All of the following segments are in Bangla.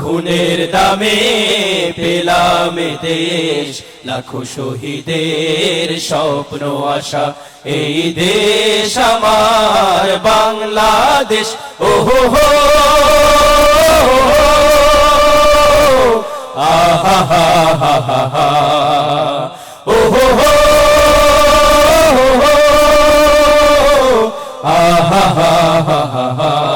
খুনের দামে পেলাম দেশ। লাখো শহীদের স্বপ্ন, আশা, এই দেশ আমার বাংলাদেশ। ওহো হো, আহা, হা হা হা হা। ওহো হো, আহা, হা হা হা হা।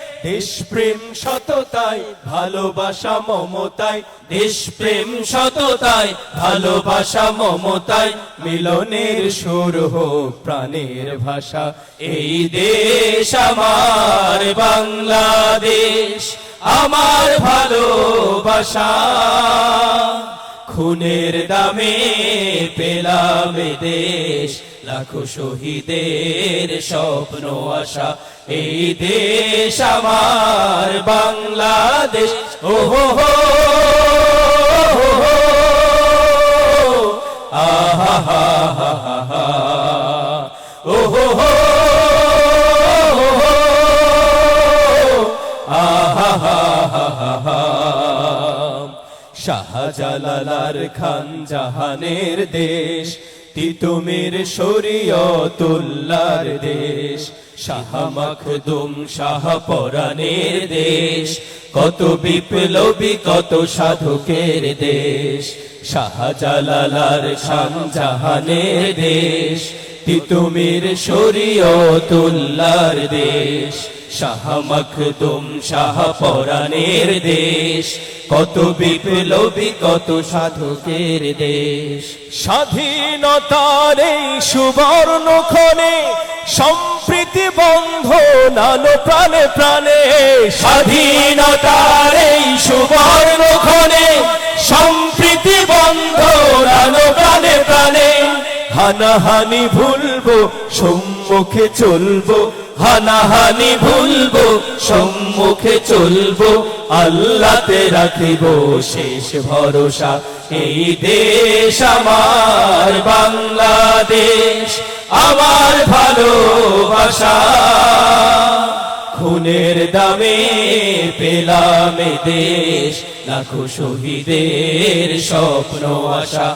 দেশপ্রেম সততায় ভালোবাসা মমতায় দেশপ্রেম সততায় ভালোবাসা মমতায় মিলনের সুর হোক প্রাণের ভাষা। এই দেশ আমার বাংলাদেশ, আমার ভালোবাসা। খুনের দামে পেলাম দেশ। লাখো শহীদের স্বপ্ন, আশা। এই দেশ আমার, বাংলাদেশ। ও হো হো আহা, হা হা হা ও হা শাহজালালার খান জাহানের দেশ। তিতুমির শরীয়তুল্লার দেশ। শাহ মখদুম, শাহ পরাণের দেশ। কত বিপ্লবী, কত সাধুকের দেশ। শাহজালালার শাহজাহানের দেশ। তিতুমির শরীয়তুল্লার দেশ, শাহ মখদুম শাহ পরাণের দেশ। কত বিপ্লবী, কত সাধকের দেশ। স্বাধীনতার এই সুবর্ণ খনে সম্প্রীতি বন্ধ নানো প্রাণে প্রাণে। স্বাধীনতার হানাহানি ভুলবো, সম্মুখে চলবো। হানাহানি ভুলবো, সম্মুখে চলবো। আল্লাহতে রাখিব শেষ ভরসা। এই দেশ আমার বাংলাদেশ, আমার ভালোবাসা। খুনের দামে পেলাম দেশ, লাখো শহীদের স্বপ্ন আশা।